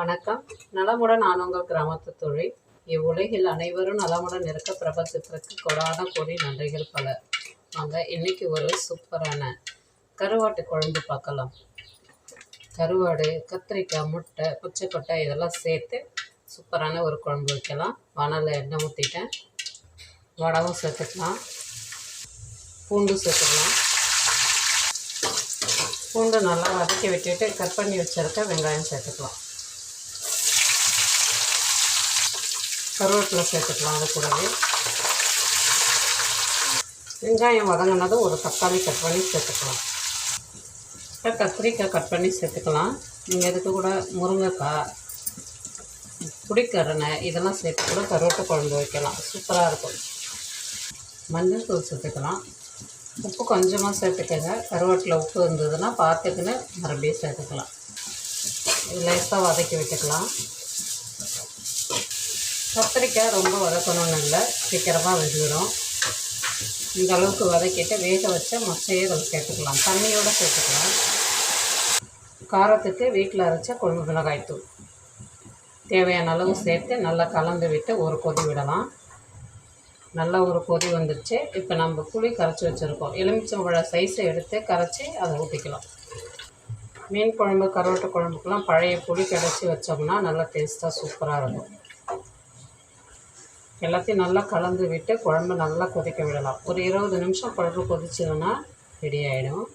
வணக்கம். நலமுடன் நான் உங்கள் கிராமத்து தொழில். இவ்வுலகில் அனைவரும் நலமுடன் இருக்க பிரபஞ்சத்திற்கு கொடான கோடி நன்றிகள் பல. வாங்க இன்னைக்கு ஒரு சூப்பரான கருவாட்டு குழம்பு பார்க்கலாம். கருவாடு கத்திரிக்காய் முட்டை கொட்டை இதெல்லாம் சேர்த்து சூப்பரான ஒரு குழம்பு வைக்கலாம். வானலில் எண்ணெய் ஊற்றிட்டேன் வடவும் சேர்த்துக்கலாம். பூண்டு சேர்த்துக்கலாம். பூண்டு நல்லா வதக்கி விட்டுட்டு கட் பண்ணி வச்சுருக்க வெங்காயம் சேர்த்துக்கலாம். கருவேப்பிலை சேர்த்துக்கலாம் அது கூடவே. வெங்காயம் வதங்கினதும் ஒரு தக்காளி கட் பண்ணி சேர்த்துக்கலாம். இப்போ கத்திரிக்காய் கட் பண்ணி சேர்த்துக்கலாம். நீங்கள் இதுக்கு கூட முருங்கைக்காய் புடிக்கரணை இதெல்லாம் சேர்த்து கூட கருவேட்டை குழம்பு வைக்கலாம். சூப்பராக இருக்கும். மஞ்சள் தூள் சேர்த்துக்கலாம். உப்பு கொஞ்சமாக சேர்த்துக்கங்க. கருவேட்டில் உப்பு இருந்ததுன்னா பார்த்துக்கின்னு மறுபடியும் சேர்த்துக்கலாம். லேசாக வதக்கி விட்டுக்கலாம். கத்திரிக்காய் ரொம்ப வதக்கணும்னு இல்லை. சீக்கிரமாக வெந்துடும் இந்த அளவுக்கு வதக்கிட்டு வேக வச்ச மொச்சையை நம்ம சேர்த்துக்கலாம். தண்ணியோடு சேர்த்துக்கலாம். காரத்துக்கு வீட்டில் அரைச்ச கொழும்பு மிளகாய் தூள். தேவையான அளவு சேர்த்து நல்லா கலந்து விட்டு ஒரு கொதி விடலாம். நல்லா ஒரு கொதி வந்துடுச்சு இப்போ நம்ம புளி கரைச்சி வச்சுருக்கோம். எலுமிச்சம்பழ சைஸை எடுத்து கரைச்சி அதை ஊற்றிக்கலாம் மீன் குழம்பு கருவாட்டு குழம்புக்கெலாம் பழைய புளி கரைச்சி வச்சோம்னா நல்லா டேஸ்ட்டாக சூப்பராக இருக்கும். எல்லாத்தையும் நல்லா கலந்து விட்டு குழம்பு நல்லா கொதிக்க விடலாம். ஒரு இருபது நிமிஷம் குழம்பு கொதிச்சதுன்னா ரெடி ஆகிடும்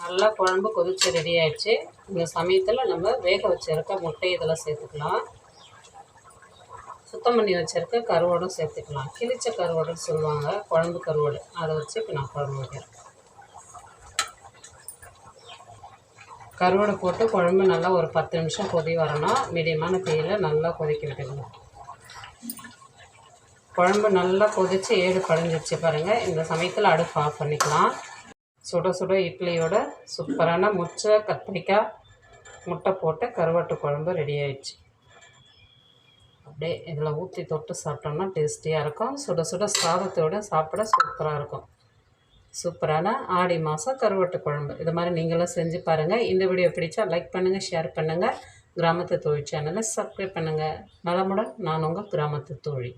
நல்லா குழம்பு கொதித்து ரெடி ஆகிடுச்சு இந்த சமயத்தில் நம்ம வேக வச்சுருக்க முட்டை இதெல்லாம் சேர்த்துக்கலாம். சுத்தம் பண்ணி வச்சுருக்க கருவாடும் சேர்த்துக்கலாம். கிழிச்ச கருவாடுன்னு சொல்லுவாங்க. குழம்பு கருவாடு. அதை வச்சு இப்போ நான் குழம்பு வைக்கிறேன். கருவாடை போட்டு குழம்பு நல்லா ஒரு பத்து நிமிஷம் கொதி வரணும். மீடியமான தீயில் நல்லா கொதிக்க விட்டுக்கணும். குழம்பு நல்லா கொதித்து ஏடு பழிஞ்சிருச்சு பாருங்கள் இந்த சமயத்தில் அடுப்பு ஆஃப் பண்ணிக்கலாம். சுட சுட இட்லியோட சூப்பரான முச்சை கத்திரிக்காய் முட்டை போட்டு கருவாட்டு குழம்பு ரெடி ஆயிடுச்சு. அப்படியே இதில் ஊற்றி தொட்டு சாப்பிட்டோம்னா டேஸ்டியாக இருக்கும். சுட சுட சாதத்தோடு சாப்பிட சூப்பராக இருக்கும். சூப்பரான ஆடி மாதம் கருவாட்டு குழம்பு. இது மாதிரி நீங்களும் செஞ்சு பாருங்கள் இந்த வீடியோ பிடிச்சா லைக் பண்ணுங்கள் ஷேர் பண்ணுங்கள் கிராமத்து தொழில் சேனலை சப்ஸ்கிரைப் பண்ணுங்கள் நலமுடன் நான் உங்கள் கிராமத்து தோழி.